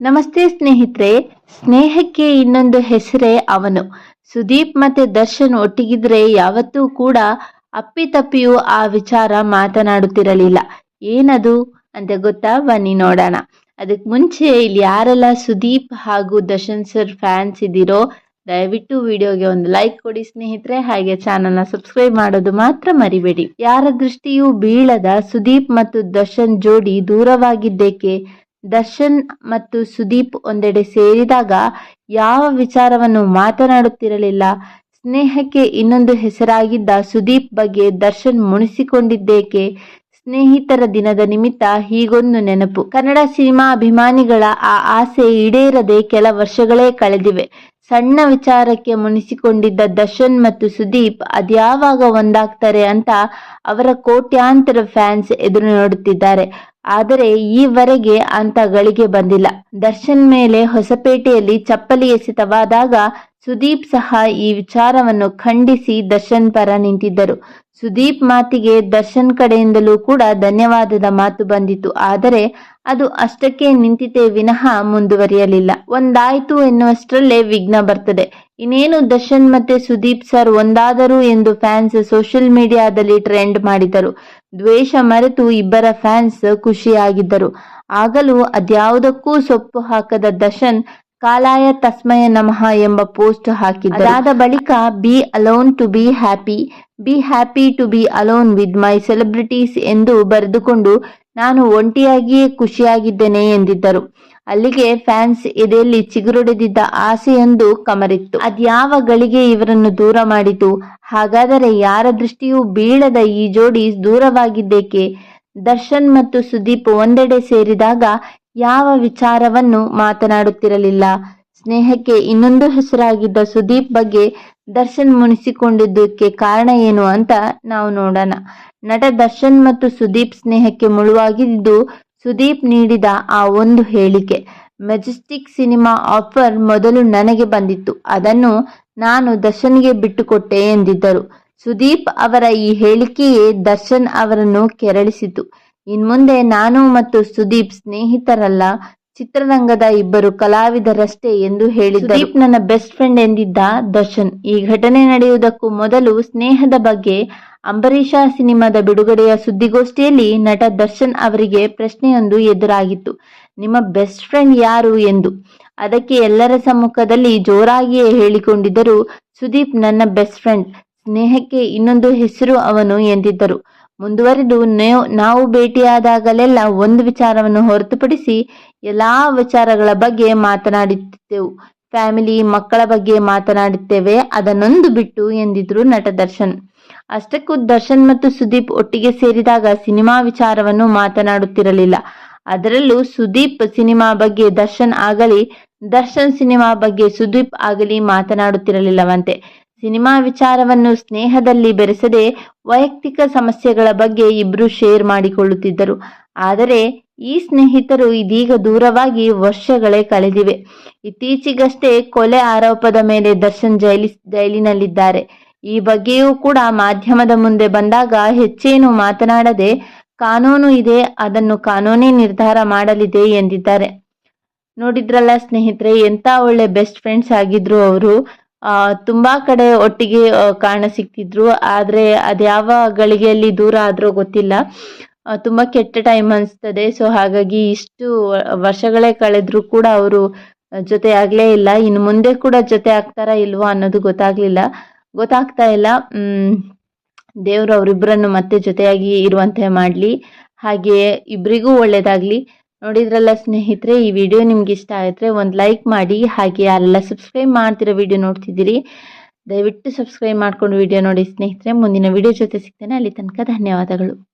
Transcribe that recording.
ನಮಸ್ತೆ ಸ್ನೇಹಿತರೆ, ಸ್ನೇಹಕ್ಕೆ ಇನ್ನೊಂದು ಹೆಸರೇ ಅವನು. ಸುದೀಪ್ ಮತ್ತೆ ದರ್ಶನ್ ಒಟ್ಟಿಗಿದ್ರೆ ಯಾವತ್ತೂ ಕೂಡ ಅಪ್ಪಿತಪ್ಪಿಯೂ ಆ ವಿಚಾರ ಮಾತನಾಡುತ್ತಿರಲಿಲ್ಲ. ಏನದು ಅಂತ ಗೊತ್ತಾ? ಬನ್ನಿ ನೋಡೋಣ. ಅದಕ್ಕೆ ಮುಂಚೆ ಇಲ್ಲಿ ಯಾರೆಲ್ಲ ಸುದೀಪ್ ಹಾಗೂ ದರ್ಶನ್ ಸರ್ ಫ್ಯಾನ್ಸ್ ಇದ್ದೀರೋ, ದಯವಿಟ್ಟು ವಿಡಿಯೋಗೆ ಒಂದು ಲೈಕ್ ಕೊಡಿ ಸ್ನೇಹಿತರೆ. ಹಾಗೆ ಚಾನಲ್ನ ಸಬ್ಸ್ಕ್ರೈಬ್ ಮಾಡೋದು ಮಾತ್ರ ಮರಿಬೇಡಿ. ಯಾರ ದೃಷ್ಟಿಯೂ ಬೀಳದ ಸುದೀಪ್ ಮತ್ತು ದರ್ಶನ್ ಜೋಡಿ ದೂರವಾಗಿದ್ದೇಕೆ? ದರ್ಶನ್ ಮತ್ತು ಸುದೀಪ್ ಒಂದೆಡೆ ಸೇರಿದಾಗ ಯಾವ ವಿಚಾರವನ್ನು ಮಾತನಾಡುತ್ತಿರಲಿಲ್ಲ. ಸ್ನೇಹಕ್ಕೆ ಇನ್ನೊಂದು ಹೆಸರಾಗಿದ್ದ ಸುದೀಪ್ ಬಗ್ಗೆ ದರ್ಶನ್ ಮುಣಿಸಿಕೊಂಡಿದ್ದೇಕೆ ಸ್ನೇಹಿತರ ದಿನದ ನಿಮಿತ್ತ ಹೀಗೊಂದು ನೆನಪು. ಕನ್ನಡ ಸಿನಿಮಾ ಅಭಿಮಾನಿಗಳ ಆ ಆಸೆ ಈಡೇರದೆ ಕೆಲ ವರ್ಷಗಳೇ ಕಳೆದಿವೆ. ಸಣ್ಣ ವಿಚಾರಕ್ಕೆ ಮುನಿಸಿಕೊಂಡಿದ್ದ ದರ್ಶನ್ ಮತ್ತು ಸುದೀಪ್ ಅದ್ಯಾವಾಗ ಒಂದಾಗ್ತಾರೆ ಅಂತ ಅವರ ಕೋಟ್ಯಾಂತರ ಫ್ಯಾನ್ಸ್ ಎದುರು ನೋಡುತ್ತಿದ್ದಾರೆ. ಆದರೆ ಈವರೆಗೆ ಅಂತ ಗಳಿಗೆ ಬಂದಿಲ್ಲ. ದರ್ಶನ್ ಮೇಲೆ ಹೊಸಪೇಟೆಯಲ್ಲಿ ಚಪ್ಪಲಿ ಎಸೆತವಾದಾಗ ಸುದೀಪ್ ಸಹ ಈ ವಿಚಾರವನ್ನು ಖಂಡಿಸಿ ದರ್ಶನ್ ಪರ ನಿಂತಿದ್ದರು. ಸುದೀಪ್ ಮಾತಿಗೆ ದರ್ಶನ್ ಕಡೆಯಿಂದಲೂ ಕೂಡ ಧನ್ಯವಾದದ ಮಾತು ಬಂದಿತು ಆದರೆ ಅದು ಅಷ್ಟಕ್ಕೆ ನಿಂತಿತೇ ವಿನಃ ಮುಂದುವರಿಯಲಿಲ್ಲ. ಒಂದಾಯ್ತು ಎನ್ನುವಷ್ಟರಲ್ಲೇ ವಿಘ್ನ ಬರ್ತದೆ. ಇನ್ನೇನು ದರ್ಶನ್ ಮತ್ತೆ ಸುದೀಪ್ ಸರ್ ಒಂದಾದರು ಎಂದು ಫ್ಯಾನ್ಸ್ ಸೋಷಿಯಲ್ ಮೀಡಿಯಾದಲ್ಲಿ ಟ್ರೆಂಡ್ ಮಾಡಿದರು. ದ್ವೇಷ ಮರೆತು ಇಬ್ಬರ ಫ್ಯಾನ್ಸ್ ಖುಷಿಯಾಗಿದ್ದರು. ಆಗಲೂ ಅದ್ಯಾವುದಕ್ಕೂ ಸೊಪ್ಪು ಹಾಕದ ದರ್ಶನ್ ಕಾಲಾಯ ತಸ್ಮಯ ನಮಃ ಎಂಬ ಪೋಸ್ಟ್ ಹಾಕಿದ್ದರು. ಅದಾದ ಬಳಿಕ be alone to be happy be happy to be alone with my celebrities ಎಂದು ಬರೆದುಕೊಂಡು ನಾನು ಒಂಟಿಯಾಗಿಯೇ ಖುಷಿಯಾಗಿದ್ದೇನೆ ಎಂದಿದ್ದರು. ಅಲ್ಲಿಗೆ ಫ್ಯಾನ್ಸ್ ಎದೆಯಲ್ಲಿ ಚಿಗುರೊಡೆದಿದ್ದ ಆಸೆಯೊಂದು ಕಮರಿತ್ತು. ಅದ್ಯಾವ ಗಳಿಗೆ ಇವರನ್ನು ದೂರ ಮಾಡಿತು? ಹಾಗಾದರೆ ಯಾರ ದೃಷ್ಟಿಯೂ ಬೀಳದ ಈ ಜೋಡಿ ದೂರವಾಗಿದ್ದೇಕೆ? ದರ್ಶನ್ ಮತ್ತು ಸುದೀಪ್ ಒಂದೆಡೆ ಸೇರಿದಾಗ ಯಾವ ವಿಚಾರವನ್ನು ಮಾತನಾಡುತ್ತಿರಲಿಲ್ಲ? ಸ್ನೇಹಕ್ಕೆ ಇನ್ನೊಂದು ಹೆಸರಾಗಿದ್ದ ಸುದೀಪ್ ಬಗ್ಗೆ ದರ್ಶನ್ ಮುನಿಸಿಕೊಂಡಿದ್ದಕ್ಕೆ ಕಾರಣ ಏನು ಅಂತ ನಾವು ನೋಡೋಣ. ನಟ ದರ್ಶನ್ ಮತ್ತು ಸುದೀಪ್ ಸ್ನೇಹಕ್ಕೆ ಮುಳುವಾಗಿದ್ದು, ಸುದೀಪ್ ನೀಡಿದ ಆ ಒಂದು ಹೇಳಿಕೆ, ಮೆಜೆಸ್ಟಿಕ್ ಸಿನಿಮಾ ಆಫರ್ ಮೊದಲು ನನಗೆ ಬಂದಿತ್ತು. ಅದನ್ನು ನಾನು ದರ್ಶನ್ಗೆ ಬಿಟ್ಟುಕೊಟ್ಟೆ ಎಂದಿದ್ದರು. ಸುದೀಪ್ ಅವರ ಈ ಹೇಳಿಕೆಯೇ ದರ್ಶನ್ ಅವರನ್ನು ಕೆರಳಿಸಿತು. ಇನ್ಮುಂದೆ ನಾನು ಮತ್ತು ಸುದೀಪ್ ಸ್ನೇಹಿತರಲ್ಲ ಚಿತ್ರರಂಗದ ಇಬ್ಬರು ಕಲಾವಿದರಷ್ಟೇ ಎಂದು ಹೇಳಿದ್ದ ಸುದೀಪ್ ನನ್ನ ಬೆಸ್ಟ್ ಫ್ರೆಂಡ್ ಎಂದಿದ್ದ ದರ್ಶನ್. ಈ ಘಟನೆ ನಡೆಯುವುದಕ್ಕೂ ಮೊದಲು ಸ್ನೇಹದ ಬಗ್ಗೆ ಅಂಬರೀಷ ಸಿನಿಮಾದ ಬಿಡುಗಡೆಯ ಸುದ್ದಿಗೋಷ್ಠಿಯಲ್ಲಿ ನಟ ದರ್ಶನ್ ಅವರಿಗೆ ಪ್ರಶ್ನೆಯೊಂದು ಎದುರಾಗಿತ್ತು. ನಿಮ್ಮ ಬೆಸ್ಟ್ ಫ್ರೆಂಡ್ ಯಾರು ಎಂದು. ಅದಕ್ಕೆ ಎಲ್ಲರ ಸಮ್ಮುಖದಲ್ಲಿ ಜೋರಾಗಿಯೇ ಹೇಳಿಕೊಂಡಿದ್ದರು ಸುದೀಪ್ ನನ್ನ ಬೆಸ್ಟ್ ಫ್ರೆಂಡ್. ಸ್ನೇಹಕ್ಕೆ ಇನ್ನೊಂದು ಹೆಸರು ಅವನು ಎಂದಿದ್ದರು. ಮುಂದುವರೆದು ನಾವು ಭೇಟಿಯಾದಾಗಲೆಲ್ಲ ಒಂದು ವಿಚಾರವನ್ನು ಹೊರತುಪಡಿಸಿ ಎಲ್ಲಾ ವಿಚಾರಗಳ ಬಗ್ಗೆ ಮಾತನಾಡುತ್ತಿದ್ದೆವು ಫ್ಯಾಮಿಲಿ, ಮಕ್ಕಳ ಬಗ್ಗೆ ಮಾತನಾಡುತ್ತೇವೆ ಅದನ್ನೊಂದು ಬಿಟ್ಟು ಎಂದಿದ್ರು ನಟ ದರ್ಶನ್. ಅಷ್ಟಕ್ಕೂ ದರ್ಶನ್ ಮತ್ತು ಸುದೀಪ್ ಒಟ್ಟಿಗೆ ಸೇರಿದಾಗ ಸಿನಿಮಾ ವಿಚಾರವನ್ನು ಮಾತನಾಡುತ್ತಿರಲಿಲ್ಲ. ಅದರಲ್ಲೂ ಸುದೀಪ್ ಸಿನಿಮಾ ಬಗ್ಗೆ, ದರ್ಶನ್ ಆಗಲಿ, ದರ್ಶನ್ ಸಿನಿಮಾ ಬಗ್ಗೆ ಸುದೀಪ್ ಆಗಲಿ ಮಾತನಾಡುತ್ತಿರಲಿಲ್ಲವಂತೆ. ಸಿನಿಮಾ ವಿಚಾರವನ್ನು ಸ್ನೇಹದಲ್ಲಿ ಬೆರೆಸದೆ ವೈಯಕ್ತಿಕ ಸಮಸ್ಯೆಗಳ ಬಗ್ಗೆ ಇಬ್ರು ಶೇರ್ ಮಾಡಿಕೊಳ್ಳುತ್ತಿದ್ದರು. ಆದರೆ ಈ ಸ್ನೇಹಿತರು ಇದೀಗ ದೂರವಾಗಿ ವರ್ಷಗಳೇ ಕಳೆದಿವೆ. ಇತ್ತೀಚೆಗಷ್ಟೇ ಕೊಲೆ ಆರೋಪದ ಮೇಲೆ ದರ್ಶನ್ ಜೈಲಿ, ಜೈಲಿನಲ್ಲಿದ್ದಾರೆ. ಈ ಬಗ್ಗೆಯೂ ಕೂಡ ಮಾಧ್ಯಮದ ಮುಂದೆ ಬಂದಾಗ ಹೆಚ್ಚೇನು ಮಾತನಾಡದೆ ಕಾನೂನು ಇದೆ, ಅದನ್ನು ಕಾನೂನೇ ನಿರ್ಧಾರ ಮಾಡಲಿದೆ ಎಂದಿದ್ದಾರೆ. ನೋಡಿದ್ರಲ್ಲ ಸ್ನೇಹಿತರೆ ಎಂತ ಒಳ್ಳೆ ಬೆಸ್ಟ್ ಫ್ರೆಂಡ್ಸ್ ಆಗಿದ್ರು ಅವರು. ತುಂಬಾ ಕಡೆ ಒಟ್ಟಿಗೆ ಕಾಣ ಸಿಕ್ತಿದ್ರು. ಆದ್ರೆ ಅದ್ಯಾವ ಗಳಿಗೆಯಲ್ಲಿ ದೂರ ಆದ್ರೂ ಗೊತ್ತಿಲ್ಲ. ತುಂಬಾ ಕೆಟ್ಟ ಟೈಮ್ ಅನಿಸ್ತದೆ. ಸೊ ಹಾಗಾಗಿ ಇಷ್ಟು ವರ್ಷಗಳೇ ಕಳೆದರೂ ಕೂಡ ಅವರು ಜೊತೆ ಆಗಲೇ ಇಲ್ಲ. ಇನ್ನು ಮುಂದೆ ಕೂಡ ಜೊತೆ ಆಗ್ತಾರಾ ಇಲ್ವೋ ಅನ್ನೋದು ಗೊತ್ತಾಗ್ಲಿಲ್ಲ. ಗೊತ್ತಾಗ್ತಾ ಇಲ್ಲ. ದೇವ್ರು ಅವರಿಬ್ಬರನ್ನು ಮತ್ತೆ ಜೊತೆಯಾಗಿ ಇರುವಂತೆ ಮಾಡಲಿ. ಹಾಗೆ ಇಬ್ಬರಿಗೂ ಒಳ್ಳೇದಾಗ್ಲಿ. ನೋಡಿದ್ರಲ್ಲ ಸ್ನೇಹಿತರೆ, ಈ ವಿಡಿಯೋ ನಿಮ್ಗೆ ಇಷ್ಟ ಆಗಿದ್ರೆ ಒಂದು ಲೈಕ್ ಮಾಡಿ. ಹಾಗೆ ಯಾರೆಲ್ಲ ಸಬ್ಸ್ಕ್ರೈಬ್ ಮಾಡ್ತಿರೋ ವಿಡಿಯೋ ನೋಡ್ತಿದ್ದೀರಿ. ದಯವಿಟ್ಟು ಸಬ್ಸ್ಕ್ರೈಬ್ ಮಾಡ್ಕೊಂಡು ವಿಡಿಯೋ ನೋಡಿ ಸ್ನೇಹಿತರೆ. ಮುಂದಿನ ವಿಡಿಯೋ ಜೊತೆ ಸಿಗ್ತೇನೆ. ಅಲ್ಲಿ ತನಕ ಧನ್ಯವಾದಗಳು.